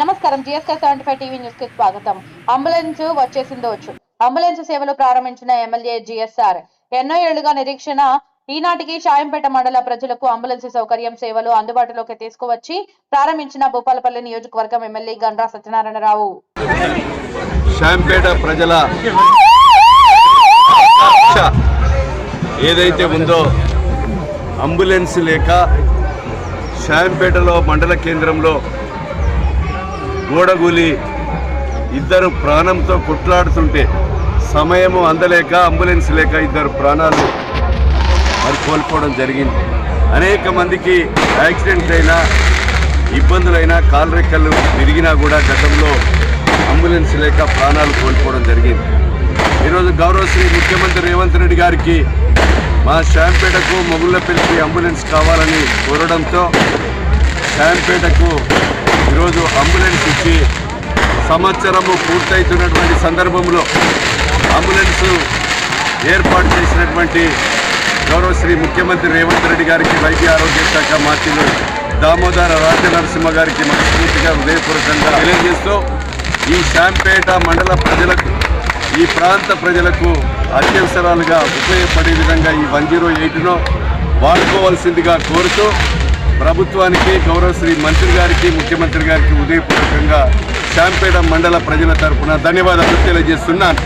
నమస్కారం. GSK seventy five TV న్యూస్కి స్వాగతం. అంబులెన్స్ వచ్చేసిందో వచ్చు. అంబులెన్స్ సేవలు ప్రారంభించిన ఎమ్మెల్యే జిఎస్ఆర్. ఎన్నో ఏళ్ళుగా నిరీక్షణ. ఈనాటికి షాయంపేట మండల ప్రజలకు అంబులెన్స్ సౌకర్యం సేవలు అందుబాటులోకి తీసుకువచ్చి ప్రారంభించిన భూపాలపల్లి నియోజకవర్గం ఎమ్మెల్యే గండ్రా సత్యనారాయణరావు. శాంపేట ప్రజల ఏదైతే ఉందో అంబులెన్స్ లేక షాయంపేటలో మండల కేంద్రంలో గోడగూలి ఇద్దరు ప్రాణంతో కొట్లాడుతుంటే సమయము అందలేక అంబులెన్స్ లేక ఇద్దరు ప్రాణాలు మరి కోల్పోవడం జరిగింది. అనేక మందికి యాక్సిడెంట్ అయినా ఇబ్బందులైనా కాలు రెక్కలు విరిగినా కూడా గతంలో అంబులెన్స్ లేక ప్రాణాలు కోల్పోవడం జరిగింది. ఈరోజు గౌరవశ్రీ ముఖ్యమంత్రి రేవంత్ రెడ్డి గారికి మా శాంపేటకు మొగుళ్ళపల్లికి అంబులెన్స్ కావాలని కోరడంతో శాంపేటకు మనకి సంవత్సరము పూర్తవుతున్నటువంటి సందర్భంలో అంబులెన్స్ ఏర్పాటు చేసినటువంటి గౌరవశ్రీ ముఖ్యమంత్రి రేవంత్ రెడ్డి గారికి వైద్య ఆరోగ్య శాఖ మంత్రులు దామోదర రాజనరసింహ గారికి మనస్ఫూర్తిగా హృదయపూర్వకంగా తెలియజేస్తూ ఈ శాంపేట మండల ప్రజలకు ఈ ప్రాంత ప్రజలకు అత్యవసరాలుగా ఉపయోగపడే విధంగా ఈ వన్ జీరో ఎయిట్ను వాడుకోవాల్సిందిగా కోరుతూ ప్రభుత్వానికి గౌరవశ్రీ మంత్రి గారికి ముఖ్యమంత్రి గారికి ఉదయపూర్వకంగా శాంపేట మండల ప్రజల తరఫున ధన్యవాదాలు తెలియజేస్తున్నాను.